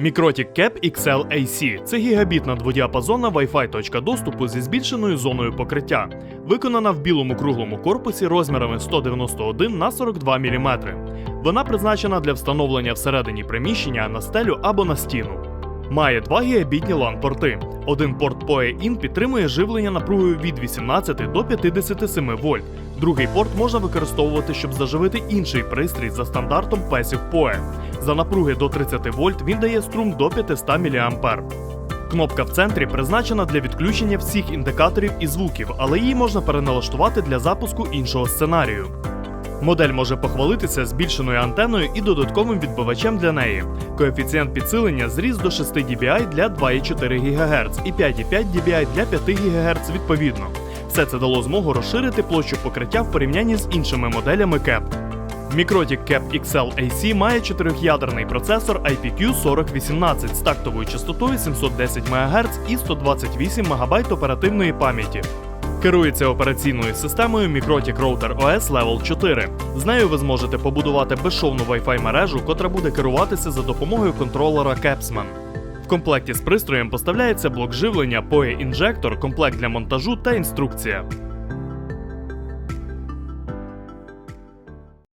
Mikrotik Cap XL AC – це гігабітна дводіапазонна Wi-Fi точка доступу зі збільшеною зоною покриття, виконана в білому круглому корпусі розмірами 191 на 42 мм. Вона призначена для встановлення всередині приміщення на стелю або на стіну. Має два гігабітні LAN-порти. Один порт PoE-IN підтримує живлення напругою від 18 до 57 вольт. Другий порт можна використовувати, щоб заживити інший пристрій за стандартом PESIF PoE. За напруги до 30 вольт він дає струм до 500 мА. Кнопка в центрі призначена для відключення всіх індикаторів і звуків, але її можна переналаштувати для запуску іншого сценарію. Модель може похвалитися збільшеною антеною і додатковим відбивачем для неї. Коефіцієнт підсилення зріс до 6 dBi для 2,4 ГГц і 5,5 dBi для 5 ГГц відповідно. Все це дало змогу розширити площу покриття в порівнянні з іншими моделями CAP. Mikrotik Cap XL AC має чотирьохядерний процесор IPQ4018 з тактовою частотою 710 МГц і 128 МБ оперативної пам'яті. Керується операційною системою Mikrotik Router OS Level 4. З нею ви зможете побудувати безшовну Wi-Fi мережу, котра буде керуватися за допомогою контролера Capsman. В комплекті з пристроєм поставляється блок живлення PoE інжектор, комплект для монтажу та інструкція.